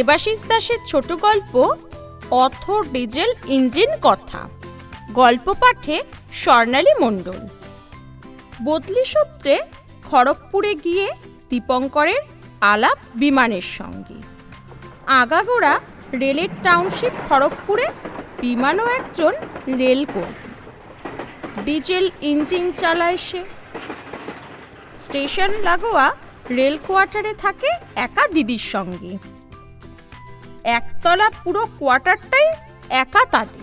দেবাশিস দাসের ছোট গল্প অথ ডিজেল ইঞ্জিন কথা। গল্প পাঠে স্বর্ণালী মণ্ডল। বদলি সূত্রে খড়গপুরে গিয়ে দীপঙ্করের আলাপ বিমানের সঙ্গে। আগাগোড়া রেলের টাউনশিপ খড়গপুরে বিমানও একজন রেল কর্মী। ডিজেল ইঞ্জিন চালায় সে। স্টেশন লাগোয়া রেল কোয়ার্টারে থাকে একা দিদির সঙ্গে। একতলা পুরো কোয়ার্টারটাই একা তাদের।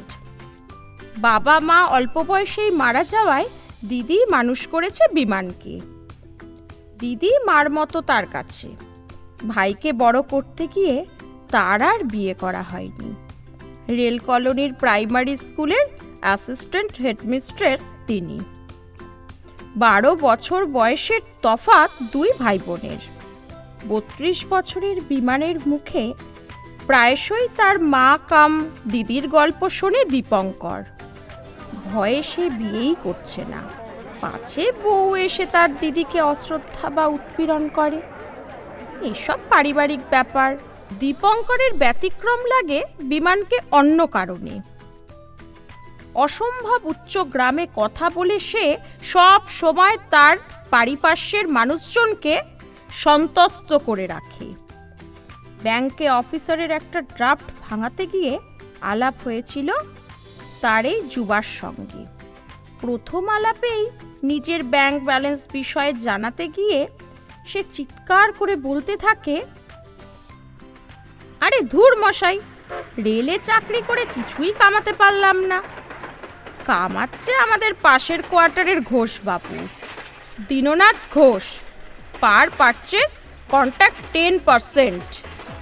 বাবা মা অল্প বয়সেই মারা যাওয়ায় দিদি মানুষ করেছে বিমানকে। দিদি মার মতো তার কাছে। ভাইকে বড় করতে গিয়ে তার আর বিয়ে করা হয়নি। রেল কলোনির প্রাইমারি স্কুলের অ্যাসিস্ট্যান্ট হেডমিস্ট্রেস তিনি। বারো বছর বয়সের তফাৎ দুই ভাই বোনের বত্রিশ বছরের বিমানের মুখে প্রায়শই তার মা কাম দিদির গল্প শোনে দীপঙ্কর। ভয়ে সে বিয়েই করছে না। পাছে বউ এসে তার দিদিকে অশ্রদ্ধা বা উৎপীড়ন করে। এসব পারিবারিক ব্যাপার। দীপঙ্করের ব্যতিক্রম লাগে বিমানকে অন্য কারণে। অসম্ভব উচ্চ গ্রামে কথা বলে সে সব সময় তার পারিপার্শ্বের মানুষজনকে সন্তস্ত করে রাখে। ব্যাংকে অফিসারের একটা ড্রাফট ভাঙাতে গিয়ে আলাপ হয়েছিল তার এই যুবার সঙ্গে। প্রথম আলাপেই নিজের ব্যাংক ব্যালেন্স বিষয়ে জানাতে গিয়ে সে চিৎকার করে বলতে থাকে, আরে ধুর মশাই, রেলে চাকরি করে কিছুই কামাতে পারলাম না। কামাচ্ছে আমাদের পাশের কোয়ার্টারের ঘোষ বাবু। Dinanath Ghosh, per purchase contract ten percent.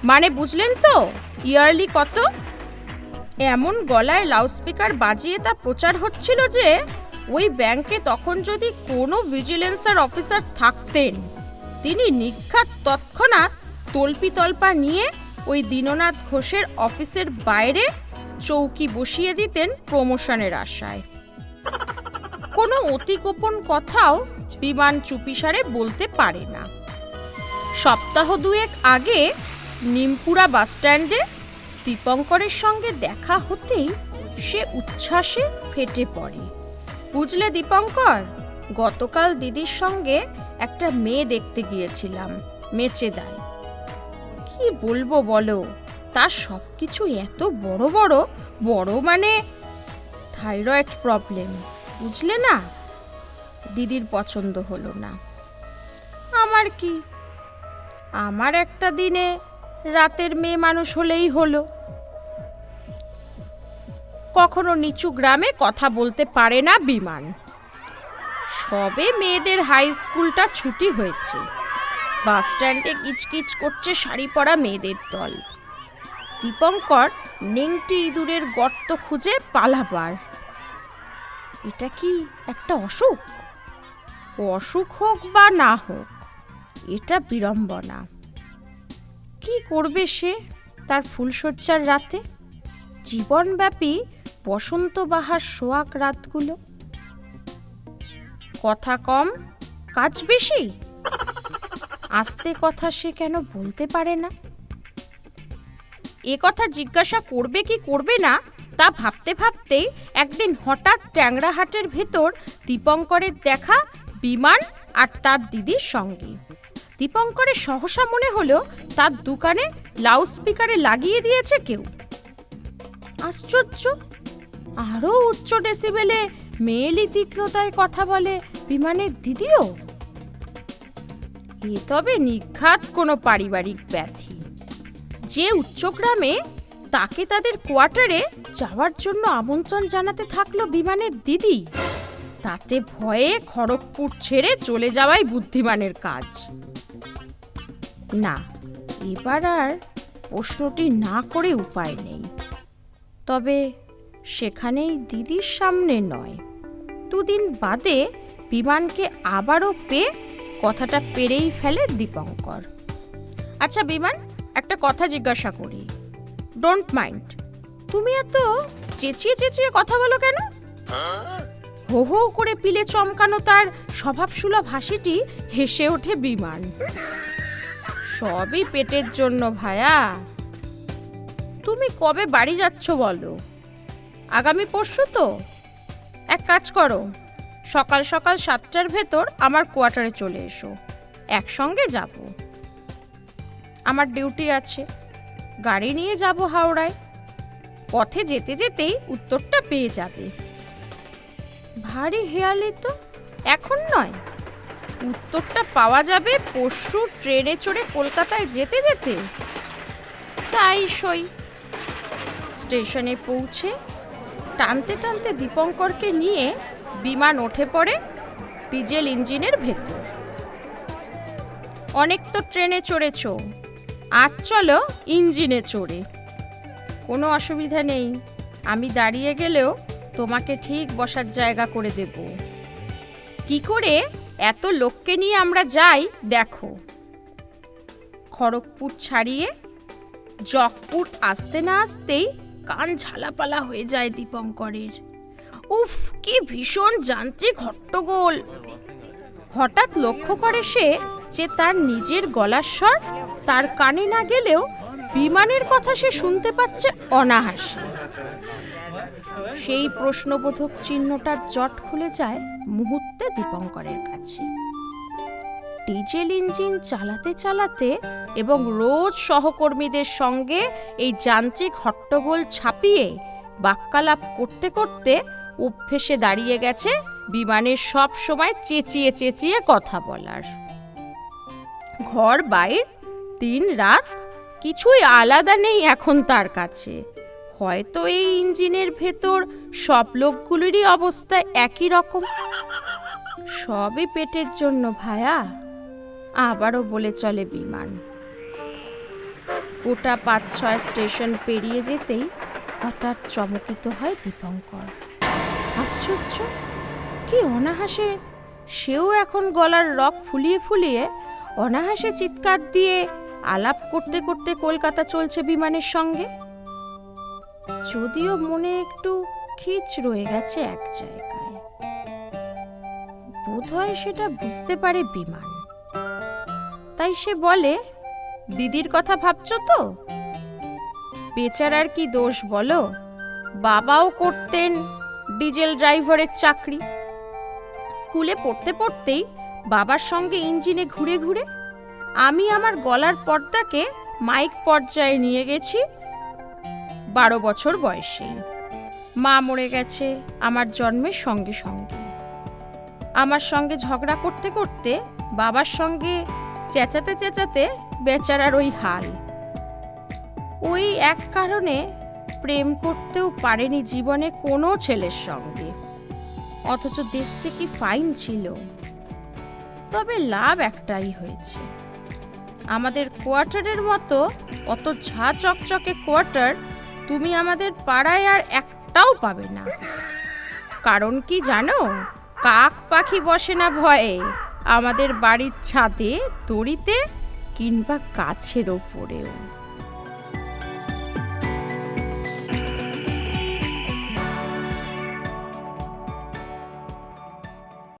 মানে বুঝলেন তো? ইয়ারলি কত? এমন গলায় লাউডস্পিকার বাজিয়ে তা প্রচার হচ্ছিল যে, ওই ব্যাংকে তখন যদি কোনো ভিজিলেন্সার অফিসার থাকতেন, তিনি নিঘাত তৎক্ষণাৎ তল্পি তল্পা নিয়ে ওই দীননাথ ঘোষের অফিসের বাইরে চৌকি বসিয়ে দিতেন প্রমোশনের আশায়। কোনো অতি গোপন কথাও বিমান চুপিসারে বলতে পারে না। সপ্তাহ দুয়েক আগে নিমপুরা বাসস্ট্যান্ডে দীপঙ্করের সঙ্গে দেখা হতেই সে উচ্ছ্বাসে ফেটে পড়ে। বুঝলে দীপঙ্কর? গতকাল দিদির সঙ্গে একটা মেয়ে দেখতে গিয়েছিলাম মেচে মেচেদায়। কি বলব বলো, তার সব কিছু এত বড় বড় বড় মানে থাইরয়েড প্রবলেম, বুঝলে না? দিদির পছন্দ হলো না। আমার কি? আমার একটা দিনে রাতের মেয়ে মানুষ হলেই হলো। কখনো নিচু গ্রামে কথা বলতে পারে না বিমান। সবে মেয়েদের হাই স্কুলটা ছুটি হয়েছে। বাস স্ট্যান্ডে কিচকিচ করছে শাড়ি পরা মেয়েদের দল। দীপঙ্কর নেংটি ইঁদুরের গর্ত খুঁজে পালাবার। এটা কি একটা অসুখ? অসুখ হোক বা না হোক, এটা বিড়ম্বনা। কি করবে সে তার ফুলশয্যার রাতে? জীবনব্যাপী বসন্ত বাহার সোয়াক রাতগুলো? কথা কম, কাজ বেশি? আস্তে কথা সে কেন বলতে পারে না? এ কথা জিজ্ঞাসা করবে কি করবে না, তা ভাবতে ভাবতেই একদিন হঠাৎ ট্যাংরাহাটের ভেতর দীপঙ্করের দেখা, বিমান আর তার দিদির সঙ্গে। দীপঙ্করের সহসা মনে হলো তার দোকানে লাউড স্পিকারে লাগিয়ে দিয়েছে কেউ। আশ্চর্য! আরও উচ্চ ডেসিবেলে মেয়েলি তীক্ষ্ণতায় কথা বলে বিমানের দিদিও? এ তবে নিঘাত কোনো পারিবারিক ব্যাধি। যে উচ্চগ্রামে তাকে তাদের কোয়ার্টারে যাওয়ার জন্য আমন্ত্রণ জানাতে থাকল বিমানের দিদি, তাতে ভয়ে খড়গপুর ছেড়ে চলে যাওয়াই বুদ্ধিমানের কাজ। না, এবার আর প্রশ্নটি না করে উপায় নেই। তবে সেখানেই দিদির সামনে নয়। দুদিন বাদে বিমানকে আবারও পেয়ে কথাটা পেরেই ফেলে দীপঙ্কর। আচ্ছা বিমান, একটা কথা জিজ্ঞাসা করি। ডোন্ট মাইন্ড তুমি এত চেঁচিয়ে চেঁচিয়ে কথা বলো কেন? হো হো করে পিলে চমকানো তার স্বভাবসুলভ হাসিটি হেসে ওঠে বিমান। সবই পেটের জন্য ভায়া। তুমি কবে বাড়ি যাচ্ছ বলো? আগামী পরশু তো? এক কাজ করো, সকাল সকাল সাতটার ভেতর আমার কোয়ার্টারে চলে এসো, একসঙ্গে যাব। আমার ডিউটি আছে, গাড়ি নিয়ে যাব হাওড়ায়। পথে যেতে যেতেই উত্তরটা পেয়ে যাবে। ভারী হেয়ালি তো এখন নয়। উত্তরটা পাওয়া যাবে পরশু ট্রেনে চড়ে কলকাতায় যেতে যেতে। তাই সই। স্টেশনে পৌঁছে টানতে টানতে দীপঙ্করকে নিয়ে বিমান ওঠে পড়ে ডিজেল ইঞ্জিনের ভেতর। অনেক তো ট্রেনে চড়েছ আজ চলো ইঞ্জিনে চড়ে। কোনো অসুবিধা নেই, আমি দাঁড়িয়ে গেলেও তোমাকে ঠিক বসার জায়গা করে দেব। কি করে? এত লোককে নিয়ে আমরা যাই, দেখো। খড়গপুর ছাড়িয়ে জকপুর আসতে না আসতেই কান ঝালাপালা হয়ে যায় দীপঙ্করের। উফ, কি ভীষণ যান্ত্রিক হট্টগোল। হঠাৎ লক্ষ্য করে সে যে তার নিজের গলার স্বর, তার কানে না গেলেও বিমানের কথা সে শুনতে পাচ্ছে অনাহাসে। সেই প্রশ্নবোধক চিহ্নটার জট খুলে যায় মুহূর্তে দীপঙ্করের কাছে। ডিজেল ইঞ্জিন চালাতে চালাতে এবং রোজ সহকর্মীদের সঙ্গে এই যান্ত্রিক হট্টগোল ছাপিয়ে বাক্যালাপ করতে করতে অভ্যেসে দাঁড়িয়ে গেছে বিমানের সব সময় চেঁচিয়ে চেঁচিয়ে কথা বলার। ঘর বাইর, দিন রাত, কিছুই আলাদা নেই এখন তার কাছে। হয়তো এই ইঞ্জিনের ভেতর সব লোকগুলিরই অবস্থা একই রকম? সবই পেটের জন্য ভায়া। আবারও বলে চলে বিমান। গোটা পাঁচ ছয় স্টেশন পেরিয়ে যেতেই হঠাৎ চমকিত হয় দীপঙ্কর। আশ্চর্য, কি অনাহাসে! সেও এখন গলার রক ফুলিয়ে ফুলিয়ে অনাহাসে চিৎকার দিয়ে আলাপ করতে করতে কলকাতা চলছে বিমানের সঙ্গে। যদিও মনে একটু খিচ রয়ে গেছে এক জায়গায়। বোধহয় সেটা বুঝতে পারে বিমান। তাই সে বলে, দিদির কথা ভাবছ তো? বেচারার কি দোষ বলো? বাবাও করতেন ডিজেল ড্রাইভারের চাকরি। স্কুলে পড়তে পড়তেই বাবার সঙ্গে ইঞ্জিনে ঘুরে ঘুরে আমি আমার গলার পর্দাকে মাইক পর্যায়ে নিয়ে গেছি বারো বছর বয়সে। মা মরে গেছে আমার জন্মের সঙ্গে সঙ্গে। আমার সঙ্গে ঝগড়া করতে করতে বাবার সঙ্গে চেঁচাতে চেঁচাতে বেচারার ওই হাল। ওই এক কারণে প্রেম করতেও পারেনি জীবনে কোনো ছেলের সঙ্গে। অথচ দেখতে কি ফাইন ছিল। তবে লাভ একটাই হয়েছে। আমাদের কোয়ার্টারের মতো অত ঝা চকচকে কোয়ার্টার তুমি আমাদের পাড়ায় আর একটাও পাবে না। কারণ কি জানো? কাক পাখি বসে না ভয়ে। আমাদের বাড়ির ছাদে তড়িতে কিংবা গাছের ওপরেও।